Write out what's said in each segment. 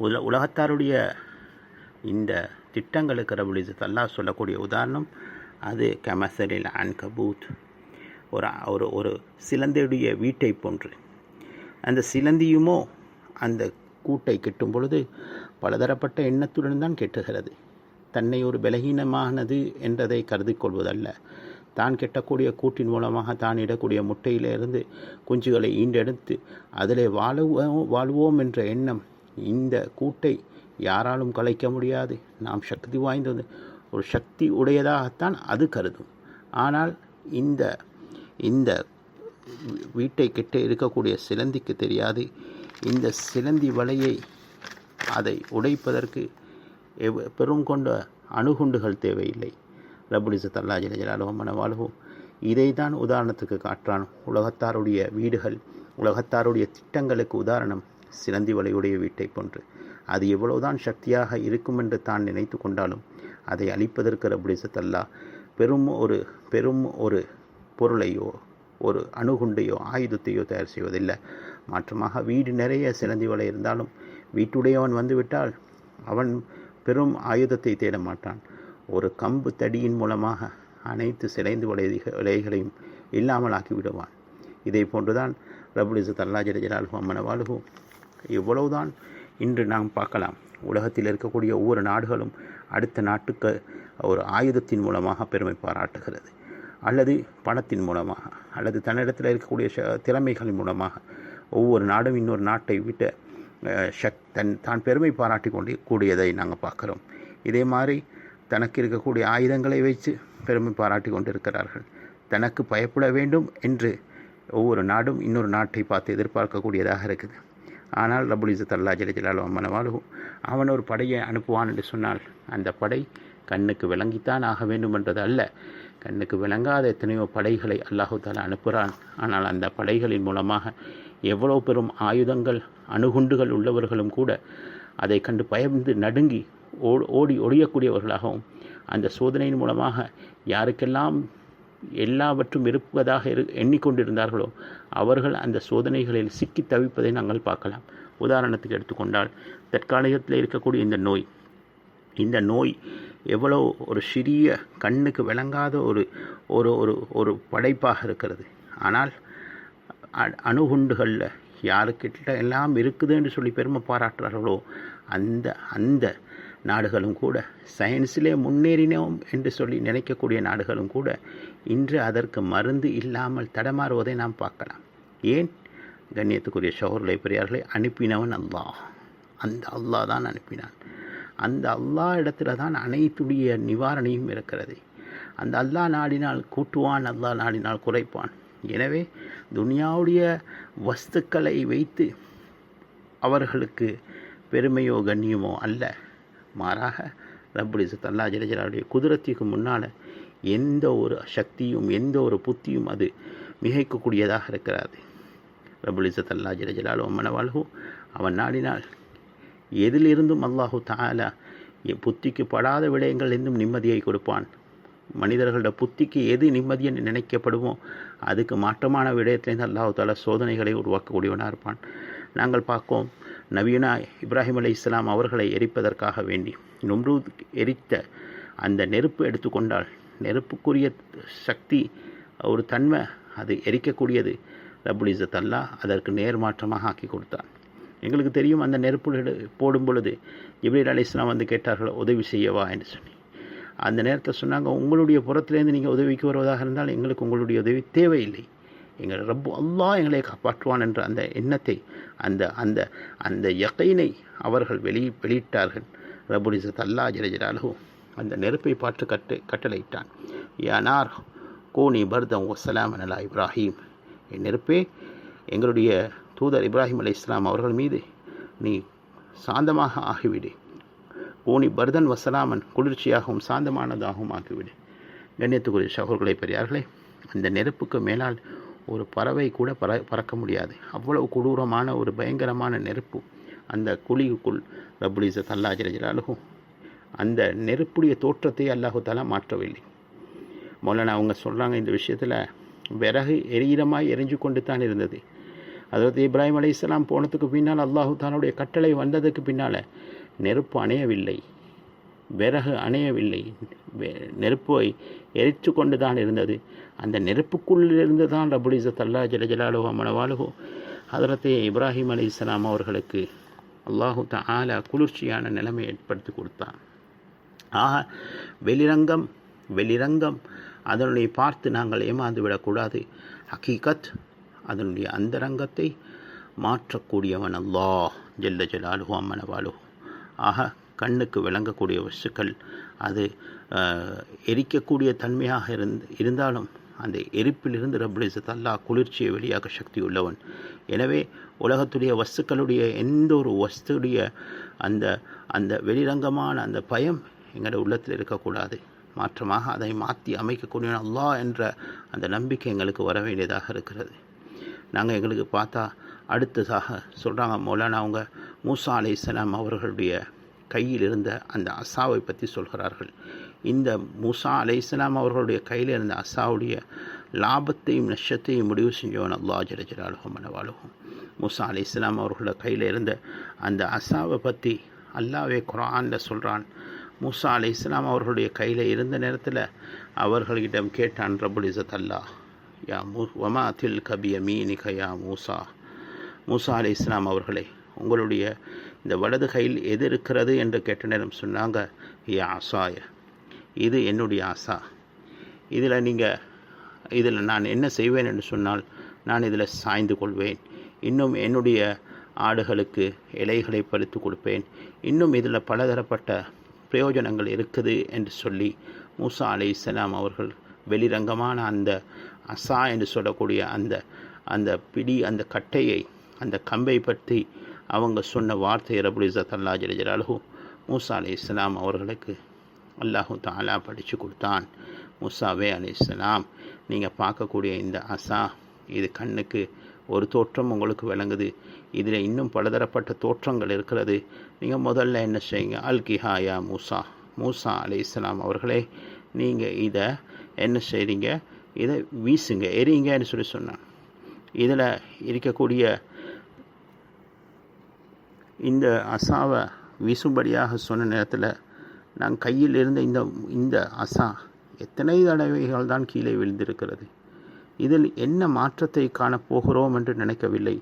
உல உலகத்தாருடைய இந்த திட்டங்களுக்கு ரபுலிசத் அல்லாஹ் சொல்லக்கூடிய உதாரணம் அது கமசலில் அன்கபூத். ஒரு ஒரு ஒரு சிலந்தையுடைய வீட்டை போன்று. அந்த சிலந்தியுமோ அந்த கூட்டை கெட்டும் பொழுது பலதரப்பட்ட எண்ணத்துடன் தான் கெட்டுகிறது. தன்னை ஒரு பலகீனமானது என்றதை கருதி கொள்வதல்ல. தான் கெட்டக்கூடிய கூட்டின் மூலமாக தான் இடக்கூடிய முட்டையிலிருந்து குஞ்சுகளை ஈண்டெடுத்து அதிலே வாழுவோம் வாழ்வோம் என்ற எண்ணம் இந்த கூட்டை யாராலும் கலைக்க முடியாது. நாம் சக்தி வாய்ந்தது ஒரு சக்தி உடையதாகத்தான் அது கருதும். ஆனால் இந்த இந்த வீட்டை கிட்டே இருக்கக்கூடிய சிலந்திக்கு தெரியாது. இந்த சிலந்தி வலையை அதை உடைப்பதற்கு எவ் பெரும் கொண்ட அணுகுண்டுகள் தேவையில்லை. ரபுடிச தல்லாஜி ஜலஜலாலுவம் மனவாழ்வோம் இதை தான் உதாரணத்துக்கு காட்டுறான். உலகத்தாருடைய வீடுகள் உலகத்தாருடைய திட்டங்களுக்கு உதாரணம். சிலந்தி வலையுடைய வீட்டை போன்று. அது எவ்வளவுதான் சக்தியாக இருக்கும் என்று தான் நினைத்து கொண்டாலும் அதை அழிப்பதற்கு ரபுடிசத்தல்லா பெரும் ஒரு பெரும் ஒரு பொருளையோ ஒரு அணுகுண்டையோ ஆயுதத்தையோ தயார் செய்வதில்லை. மாற்றமாக வீடு நிறைய சிலந்தி வலை இருந்தாலும் வீட்டுடையவன் வந்துவிட்டால் அவன் பெரும் ஆயுதத்தை தேட மாட்டான். ஒரு கம்பு தடியின் மூலமாக அனைத்து சிலைந்து வலை விலைகளையும் இல்லாமல் ஆக்கி விடுவான். இதை போன்றுதான் ரபுலிசத் அல்லா ஜலஜலால் மனவாளுகு இவ்வளவுதான் இன்று நாம் பார்க்கலாம். உலகத்தில் இருக்கக்கூடிய ஒவ்வொரு நாடுகளும் அடுத்த நாட்டுக்கு ஒரு ஆயுதத்தின் மூலமாக பெருமை பாராட்டுகிறது. அல்லது பணத்தின் மூலமாக அல்லது தன்னிடத்தில் இருக்கக்கூடிய திறமைகளின் மூலமாக ஒவ்வொரு நாடும் இன்னொரு நாட்டை விட்டு சக் தன் தான் பெருமை பாராட்டி கொண்டு கூடியதை நாங்கள் பார்க்குறோம். இதே மாதிரி தனக்கு இருக்கக்கூடிய ஆயுதங்களை வைத்து பெருமை பாராட்டி கொண்டு இருக்கிறார்கள் தனக்கு பயப்பட வேண்டும் என்று ஒவ்வொரு நாடும் இன்னொரு நாட்டை பார்த்து எதிர்பார்க்கக்கூடியதாக இருக்குது. ஆனால் ரபுலிசத் அல்லா ஜலஜலாலு அம்மனவாலு அவன் ஒரு படையை அனுப்புவான் என்று சொன்னால் அந்த படை கண்ணுக்கு விளங்கித்தான் ஆக வேண்டும் என்றது அல்ல. கண்ணுக்கு விளங்காத எத்தனையோ படைகளை அல்லாஹு தாலா அனுப்புகிறான் ஆனால் அந்த படைகளின் மூலமாக எவ்வளோ பெரும் ஆயுதங்கள் அணுகுண்டுகள் உள்ளவர்களும் கூட அதை கண்டு பயந்து நடுங்கி ஓடி ஒழியக்கூடியவர்களாகவும் அந்த சோதனையின் மூலமாக யாருக்கெல்லாம் எல்லாவற்றும் இருப்பதாக இரு எண்ணிக்கொண்டிருந்தார்களோ அவர்கள் அந்த சோதனைகளில் சிக்கி தவிப்பதை நாங்கள் பார்க்கலாம். உதாரணத்துக்கு எடுத்துக்கொண்டால் தற்காலிகத்தில் இருக்கக்கூடிய இந்த நோய். இந்த நோய் எவ்வளோ ஒரு சிறிய கண்ணுக்கு விளங்காத ஒரு ஒரு ஒரு ஒரு படைப்பாக இருக்கிறது. ஆனால் அணுகுண்டுகளில் யாருக்கிட்ட எல்லாம் இருக்குதுன்னு சொல்லி பெருமை பாராட்டுறார்களோ அந்த அந்த நாடுகளும் கூட சயின்ஸிலே முன்னேறினோம் என்று சொல்லி நினைக்கக்கூடிய நாடுகளும் கூட இன்று அதற்கு மருந்து இல்லாமல் தடமாறுவதை நாம் பார்க்கலாம். ஏன்? கண்ணியத்துக்குரிய சகோதரர்களை பெரியார்களை அனுப்பினவன் அல்லாஹ். அந்த அல்லாஹ் தான் அனுப்பினான். அந்த அல்லாஹ் இடத்துல தான் அனைத்துடைய நிவாரணையும் இருக்கிறது. அந்த அல்லாஹ் நாடினால் கூட்டுவான் அல்லாஹ் நாடினால் குறைப்பான். எனவே துனியாவுடைய வஸ்துக்களை வைத்து அவர்களுக்கு பெருமையோ கண்ணியமோ அல்ல. மாறாக ரப்புலிசத் அல்லா ஜலஜலாவுடைய குதிரத்திற்கு முன்னால் எந்த ஒரு சக்தியும் எந்த ஒரு புத்தியும் அது மிகைக்கக்கூடியதாக இருக்கிறது. ரபுலிசத் அல்லா ஜலஜலாலோ மனவாழ்வோ அவன் நாடினால் எதிலிருந்தும் அல்லாஹு தாலா புத்திக்கு படாத விடயங்கள் இருந்தும் நிம்மதியை கொடுப்பான். மனிதர்களோட புத்திக்கு எது நிம்மதி என்று நினைக்கப்படுமோ அதுக்கு மாற்றமான விடயத்திலேருந்து அல்லாஹு தாலா சோதனைகளை உருவாக்கக்கூடியவனாக இருப்பான். நாங்கள் பார்ப்போம் நவீனா இப்ராஹிம் அலி இஸ்லாம் அவர்களை எரிப்பதற்காக வேண்டி. நும்ரூத் எரித்த அந்த நெருப்பு எடுத்துக்கொண்டால் நெருப்புக்குரிய சக்தி ஒரு தன்மை அது எரிக்கக்கூடியது. ரபுல் இசத் அல்லா அதற்கு நேர்மாற்றமாக ஆக்கி கொடுத்தான். எங்களுக்கு தெரியும் அந்த நெருப்பு போடும் பொழுது இப்ரீல் அலி இஸ்லாம் வந்து கேட்டார்கள் உதவி செய்யவா என்று சொல்லி. அந்த நேரத்தை சொன்னாங்க உங்களுடைய புறத்திலேருந்து நீங்கள் உதவிக்கு வருவதாக இருந்தால் எங்களுக்கு உங்களுடைய உதவி தேவையில்லை. எங்கள் ரப்பு அல்லாஹ் எங்களை காப்பாற்றுவான் என்ற அந்த எண்ணத்தை அந்த அந்த அந்த யக்கைனை அவர்கள் வெளி வெளியிட்டார்கள். ரபுல் அல்லா ஜலஜலாலு அந்த நெருப்பை பார்த்து கட்டு கட்டளையிட்டான். யானார் கோனி பர்தம் ஒசலாம் அலா இப்ராஹிம். என் நெருப்பே எங்களுடைய தூதர் இப்ராஹிம் அலி இஸ்லாம் அவர்கள் மீது நீ சாந்தமாக ஆகிவிடு. கோனி பர்தன் வசலாமன் குளிர்ச்சியாகவும் சாந்தமானதாகவும் ஆகிவிடு. கண்ணியத்துக்குரிய சகோதரர்களை பெரியார்களே அந்த நெருப்புக்கு மேலால் ஒரு பறவை கூட பற பறக்க முடியாது. அவ்வளவு கொடூரமான ஒரு பயங்கரமான நெருப்பு அந்த குழிக்குள் ரபுலிசத் அல்லா ஜலஜலாலுகும் அந்த நெருப்புடைய தோற்றத்தை அல்லாஹுதாலாக மாற்றவில்லை. மௌலானா அவங்க சொல்கிறாங்க இந்த விஷயத்தில் விறகு எரியிறமாய் எரிஞ்சு கொண்டு தான் இருந்தது. அதாவது இப்ராஹிம் அலி இஸ்லாம் போனதுக்கு பின்னால் அல்லாஹு தானுடைய கட்டளை வந்ததுக்கு பின்னால் நெருப்பு அணையவில்லை. விறகு அணையவில்லை. நெருப்பை எரித்து கொண்டு தான் இருந்தது. அந்த நெருப்புக்குள்ளிருந்து தான் ரபுலிசத் அல்லா ஜல ஜலாலுஹோ மனவாலுஹோ ஹதரத்தே இப்ராஹிம் அலி இஸ்லாம் அவர்களுக்கு அல்லாஹு ஆலா குளிர்ச்சியான நிலைமை ஏற்படுத்தி கொடுத்தான். ஆக வெளிரங்கம் வெளிரங்கம். அதனுடைய பார்த்து நாங்கள் ஏமாந்து விடக்கூடாது. ஹக்கீகத் அதனுடைய அந்தரங்கத்தை மாற்றக்கூடியவன் அல்லாஹ் ஜெல்ல ஜலாலுஹு அம்மனவாலுஹு ஆக கண்ணுக்கு விளங்கக்கூடிய வஸ்துக்கள் அது எரிக்கக்கூடிய தன்மையாக இருந்து இருந்தாலும் அந்த எரிப்பிலிருந்து ரபுலிசத் அல்லாஹ் குளிர்ச்சியை வெளியாக சக்தி உள்ளவன். எனவே உலகத்துடைய வஸ்துக்களுடைய எந்த ஒரு வஸ்துடைய அந்த அந்த வெளிரங்கமான அந்த பயம் எங்களோட உள்ளத்தில் இருக்கக்கூடாது. மாற்றமாக அதை மாற்றி அமைக்கக்கூடிய அல்லாஹ் என்ற அந்த நம்பிக்கை எங்களுக்கு வர வேண்டியதாக இருக்கிறது. நாங்கள் எங்களுக்கு பார்த்தா அடுத்ததாக சொல்கிறாங்க மௌலானா அவங்க மூசா அலை இஸ்லாம் அவர்களுடைய கையில் இருந்த அந்த அசாவை பற்றி சொல்கிறார்கள். இந்த மூசா அலை இஸ்லாம் அவர்களுடைய கையில் இருந்த அசாவுடைய லாபத்தையும் நஷ்டத்தையும் முடிவு செஞ்சவன் அல்லா ஜலஜலாலுகம் மனவாளுகும் மூசா அலை இஸ்லாம் அவர்களோட கையில் இருந்த அந்த அசாவை பற்றி அல்லாவே குரானில் சொல்கிறான் மூசா அலை இஸ்லாம் அவர்களுடைய கையில் இருந்த நேரத்தில் அவர்களிடம் கேட்டான் ரபுல் இசத் அல்லாஹ் யா மூ வமா தில் கபிய மீனிக யா மூசா? மூசா அலி இஸ்லாம் அவர்களே உங்களுடைய இந்த வலது கையில் எது இருக்கிறது என்று கேட்ட நேரம் சொன்னாங்க யா ஆசாய இது என்னுடைய ஆசா. இதில் நீங்கள் இதில் நான் என்ன செய்வேன்? என்று சொன்னால் நான் இதில் சாய்ந்து கொள்வேன். இன்னும் என்னுடைய ஆடுகளுக்கு இலைகளை பறித்து கொடுப்பேன். இன்னும் இதில் பலதரப்பட்ட பிரயோஜனங்கள் இருக்குது என்று சொல்லி மூசா அலை இஸ்லாம் அவர்கள் வெளிரங்கமான அந்த அசா என்று சொல்லக்கூடிய அந்த அந்த பிடி அந்த கட்டையை அந்த கம்பை பற்றி அவங்க சொன்ன வார்த்தை ரபுல் இசத் அல்லா ஜலஜலாலு மூசா அலி இஸ்லாம் அவர்களுக்கு அல்லாஹு தாலா படித்து கொடுத்தான். மூசாவே அலி இஸ்லாம் நீங்கள் பார்க்கக்கூடிய இந்த அசா இது கண்ணுக்கு ஒரு தோற்றம் உங்களுக்கு விளங்குது. இதில் இன்னும் பலதரப்பட்ட தோற்றங்கள் இருக்கிறது. நீங்கள் முதல்ல என்ன செய்யுங்க? அல் கிஹாயா மூசா மூசா அலி இஸ்லாம் அவர்களே நீங்கள் இதை என்ன செய்கிறீங்க இதை வீசுங்க எரியுங்கன்னு சொல்லி சொன்னான் இதில் இருக்கக்கூடிய இந்த அசாவை வீசும்படியாக சொன்ன நேரத்தில் நான் கையில் இருந்த இந்த இந்த அசா எத்தனை தடவைகள் தான் கீழே விழுந்திருக்கிறது. இதில் என்ன மாற்றத்தை காணப்போகிறோம் என்று நினைக்கவில்லை.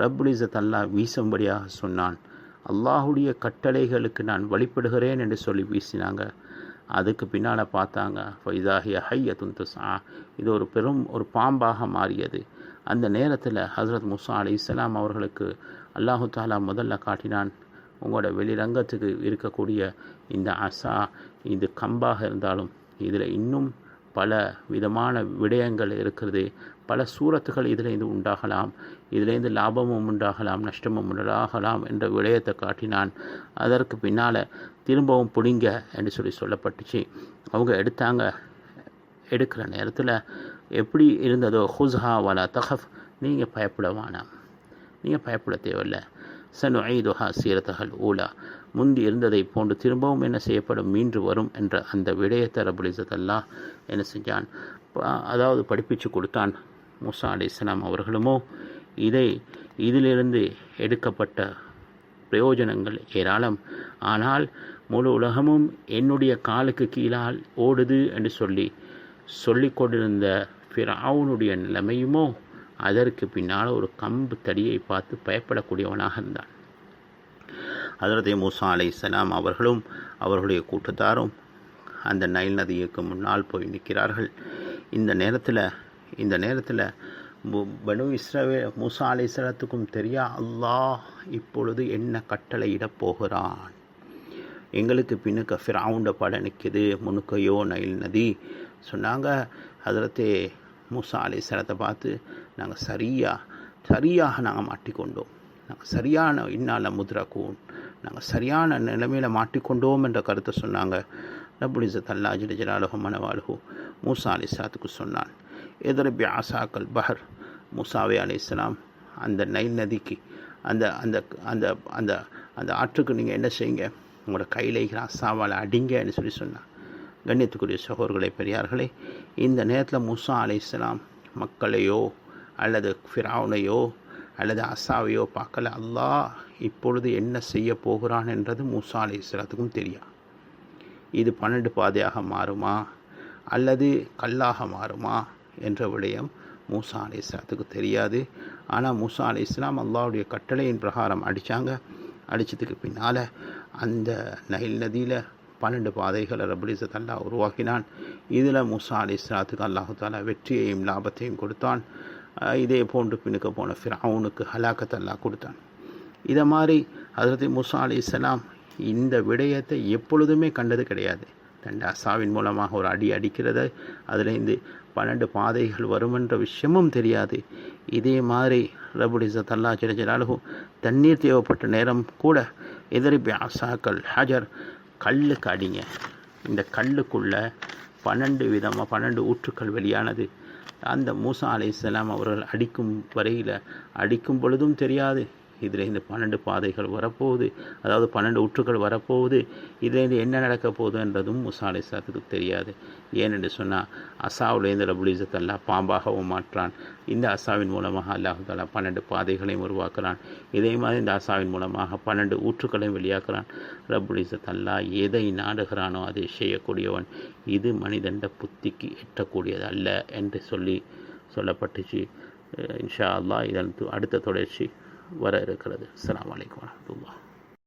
ரப்புலிசத் அல்லாஹ் வீசும்படியாக சொன்னான். அல்லாஹுடைய கட்டளைகளுக்கு நான் வழிபடுகிறேன் என்று சொல்லி வீசினாங்க. அதுக்கு பின்னால் பார்த்தாங்க ஃபைதாஹிய ஹைய துந்துசா இது ஒரு பெரும் ஒரு பாம்பாக மாறியது. அந்த நேரத்தில் ஹஸ்ரத் முசா அலி இஸ்லாம் அவர்களுக்கு அல்லாஹு தாலா முதல்ல காட்டினான் உங்களோட வெளிரங்கத்துக்கு இருக்கக்கூடிய இந்த அசா இது கம்பாக இருந்தாலும் இதில் இன்னும் பல விதமான விடயங்கள் இருக்கிறது. பல சூரத்துகள் இதிலேருந்து உண்டாகலாம். இதிலேருந்து லாபமும் உண்டாகலாம் நஷ்டமும் உண்டாகலாம் என்ற விடயத்தை காட்டினான். அதற்கு பின்னால் திரும்பவும் பிடிங்க என்று சொல்லி சொல்லப்பட்டுச்சு. அவங்க எடுத்தாங்க எடுக்கிற நேரத்தில் எப்படி இருந்ததோ ஹுஸ்ஹா வலா தஹஃப் நீங்கள் பயப்பட வேணாம் நீங்கள் பயப்பட தேவையில்லை. சனு ஐதுஹா சீரத்தகல் ஊலா. முந்தி இருந்ததை போன்று திரும்பவும் என்ன செய்யப்படும்? மீண்டு வரும் என்ற அந்த விடயத்தை ரபுலிசத்தல்லா என்ன செஞ்சான்? அதாவது படிப்பிச்சு கொடுத்தான். மூசா அலி இஸ்லாம் அவர்களுமோ இதை இதிலிருந்து எடுக்கப்பட்ட பிரயோஜனங்கள் ஏராளம். ஆனால் முழு உலகமும் என்னுடைய காலுக்கு கீழால் ஓடுது என்று சொல்லி சொல்லிக்கொண்டிருந்த ஃபிரவுனுடைய நிலைமையுமோ அதற்கு பின்னால் ஒரு கம்பு தடியை பார்த்து பயப்படக்கூடியவனாக இருந்தான். அதரதே மூசா அலை சலாம் அவர்களும் அவர்களுடைய கூட்டத்தாரும் அந்த நைல் நதிக்கு முன்னால் போய் நிற்கிறார்கள். இந்த நேரத்தில் இந்த நேரத்தில் பனு இஸ்ரவே மூசா அலை சலாத்துக்கும் தெரியா? அல்லாஹ் இப்பொழுது என்ன கட்டளையிடப் போகிறான்? எங்களுக்கு பின்னுக்கு ஃபிரவுண்ட படம் நிற்கிது முனுக்கையோ நைல் நதி? சொன்னாங்க அதிலத்தே மூசா அலை சலத்தை பார்த்து நாங்கள் சரியாக சரியாக நாங்கள் மாட்டிக்கொண்டோம். நாங்கள் சரியான இன்னால முத்ரக்கூன் நாங்கள் சரியான நிலைமையில் மாட்டிக்கொண்டோம் என்ற கருத்தை சொன்னாங்க. ரபுலிசத் அல்லா ஜில ஜலாலுஹு மூசா அலி சலாத்துக்கு சொன்னான் எதிரபி ஆசாக்கல் பஹர். மூசாவே அலி இஸ்லாம் அந்த நைல் நதிக்கு அந்த அந்த அந்த அந்த அந்த ஆற்றுக்கு நீங்கள் என்ன செய்யுங்க? உங்களோட கையில் இருக்கிற அசாவால் அடிங்கன்னு சொல்லி சொன்னான். கண்ணியத்துக்குரிய சகோதர்களை பெரியார்களே இந்த நேரத்தில் மூசா அலை இஸ்லாம் மக்களையோ அல்லது ஃபிராவுனையோ அல்லது அசாவையோ பார்க்கல அல்லாஹ் இப்பொழுது என்ன செய்ய போகிறான் என்றது மூசா அலை இஸ்லாத்துக்கும் தெரியும். இது பன்னெண்டு பாதையாக மாறுமா அல்லது கல்லாக மாறுமா என்ற விடயம் மூசா அலி இஸ்லாத்துக்கு தெரியாது. ஆனால் மூசா அலி இஸ்லாம் அல்லாவுடைய கட்டளையின் பிரகாரம் அடித்தாங்க அடித்ததுக்கு பின்னால் அந்த நைல் நதியில் பன்னெண்டு பாதைகளை ரபுலிசத் அல்லா உருவாக்கினான். இதில் முசா அலி இஸ்லாத்துக்கு அல்லாஹு தாலா வெற்றியையும் லாபத்தையும் கொடுத்தான். இதே போன்று பின்னுக்கு போன ஃபிரவுனுக்கு ஹலாக்கத் அல்லா கொடுத்தான். இதை மாதிரி அதிரத்தி முசா அலி இஸ்லாம் இந்த விடயத்தை எப்பொழுதுமே கண்டது கிடையாது. தண்டா அசாவின் மூலமாக ஒரு அடி அடிக்கிறது அதுலேருந்து பன்னெண்டு பாதைகள் வருமென்ற விஷயமும் தெரியாது. இதே மாதிரி ரபுடிசத் அல்லா ஜலஜலாலுகும் தண்ணீர் தேவைப்பட்ட நேரம் கூட எதிரி அசாக்கள் ஹஜர் கல்லுக்கு அடிங்க. இந்த கல்லுக்குள்ளே பன்னெண்டு விதமாக பன்னெண்டு ஊற்றுக்கள் வெளியானது. அந்த மூசா அலை இஸ்லாம் அவர்கள் அடிக்கும் வரையில் அடிக்கும் பொழுதும் தெரியாது. இதில் இந்த பன்னெண்டு பாதைகள் வரப்போகுது. அதாவது பன்னெண்டு ஊற்றுக்கள் வரப்போகுது. இதுலேருந்து என்ன நடக்க போகுதுன்றதும் மூசா அலை தெரியாது. ஏனென்று சொன்னால் அசாவுலேருந்து ரபுலிசத் அல்லா பாம்பாகவும் மாற்றான். இந்த அசாவின் மூலமாக அல்லாஹு தாலா பன்னெண்டு பாதைகளையும் உருவாக்குறான். இதே மாதிரி இந்த அசாவின் மூலமாக பன்னெண்டு ஊற்றுக்களையும் வெளியாக்குறான். ரபுலிசத் அல்லா எதை நாடுகிறானோ அதை செய்யக்கூடியவன். இது மனிதண்ட புத்திக்கு எட்டக்கூடியது அல்ல என்று சொல்லி சொல்லப்பட்டுச்சு. இன்ஷா அல்லா இதன் அடுத்த தொடர்ச்சி. வர இருக்கிறது. அலாம் வலைக்கம் வரமத்துல்லா